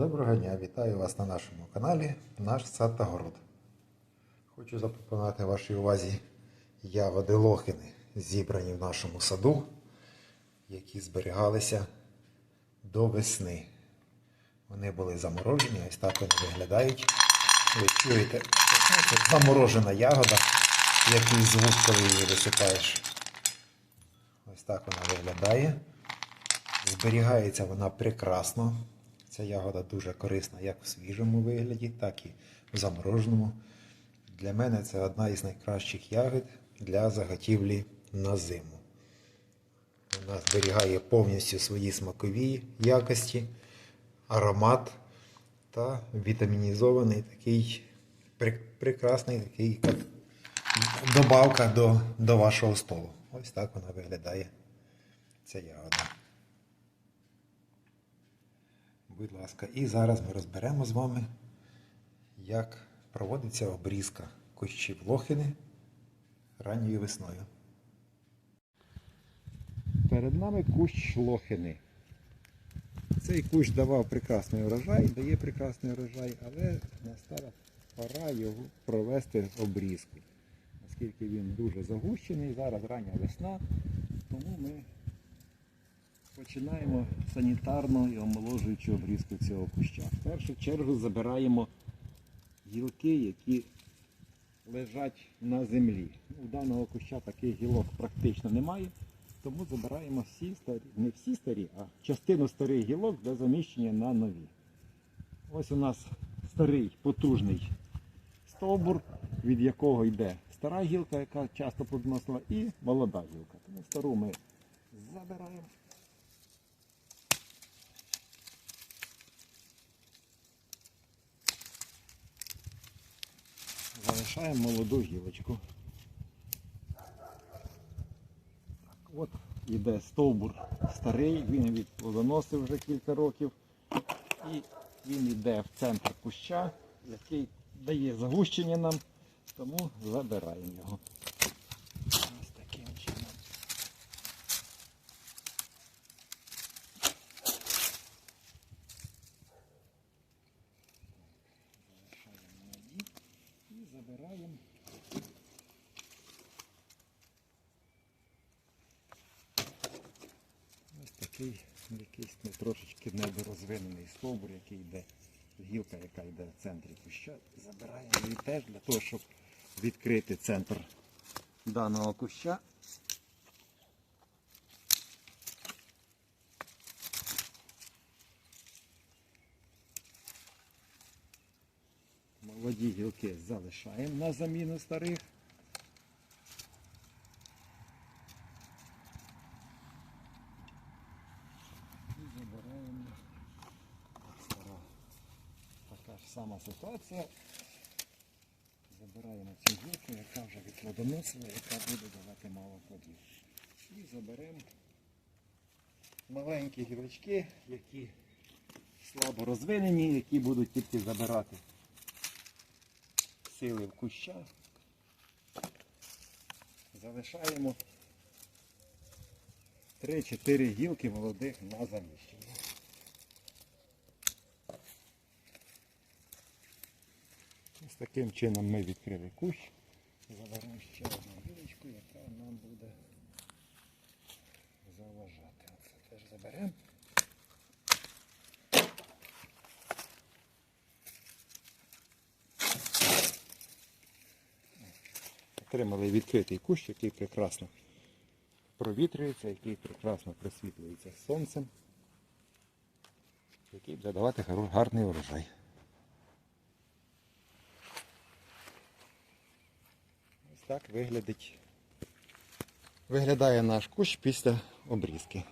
Доброго дня, вітаю вас на нашому каналі Наш сад та город. Хочу запропонувати вашій увазі ягоди лохини, зібрані в нашому саду, які зберігалися до весни. Вони були заморожені, ось так вони виглядають. Ви чуєте, заморожена ягода, який звук, коли її висипаєш. Ось так вона виглядає. Зберігається вона прекрасно. Ця ягода дуже корисна як в свіжому вигляді, так і в замороженому. Для мене це одна із найкращих ягод для заготівлі на зиму. Вона зберігає повністю свої смакові якості, аромат та вітамінізований такий прекрасний такий як добавка до, до вашого столу. Ось так вона виглядає. Ця ягода. Будь ласка, і зараз ми розберемо з вами, як проводиться обрізка кущів лохини ранньою весною. Перед нами кущ лохини. Цей кущ давав прекрасний урожай, дає прекрасний урожай, але настала пора його провести обрізку. Оскільки він дуже загущений, зараз рання весна, тому ми Починаємо санітарну і омоложуючу обрізку цього куща. В першу чергу забираємо гілки, які лежать на землі. У даного куща таких гілок практично немає, тому забираємо всі старі, не всі старі, а частину старих гілок для заміщення на нові. Ось у нас старий потужний стовбур, від якого йде стара гілка, яка часто плодоносила, і молода гілка. Тому стару ми забираємо. Залишаємо молоду гілочку. От іде стовбур старий, він плодоносив вже кілька років. І він йде в центр куща, який дає загущення нам, тому забираємо його. Ось таким чином. Залишаємо молоді і забираємо. Ось такий якийсь не трошечки недорозвинений стовбур, який йде, гілка, яка йде в центрі куща. Забираємо її теж для того, щоб відкрити центр даного куща. Молоді гілки залишаємо на заміну старих. І забираємо стара. Така ж сама ситуація. Забираємо цю гілку, яка вже відплодоносила, яка буде давати мало плодів. І заберемо маленькі гілочки, які слабо розвинені, які будуть тільки забирати сили в кущах. Залишаємо 3-4 гілки молодих на заміщення. Ось таким чином ми відкрили кущ. Заберемо ще одну гілочку, яка нам буде заважати. Оце теж заберемо. Отримали відкритий кущ, який прекрасно провітрюється, який прекрасно присвітлюється сонцем, який буде давати гарний урожай. Ось так виглядить, виглядає наш кущ після обрізки.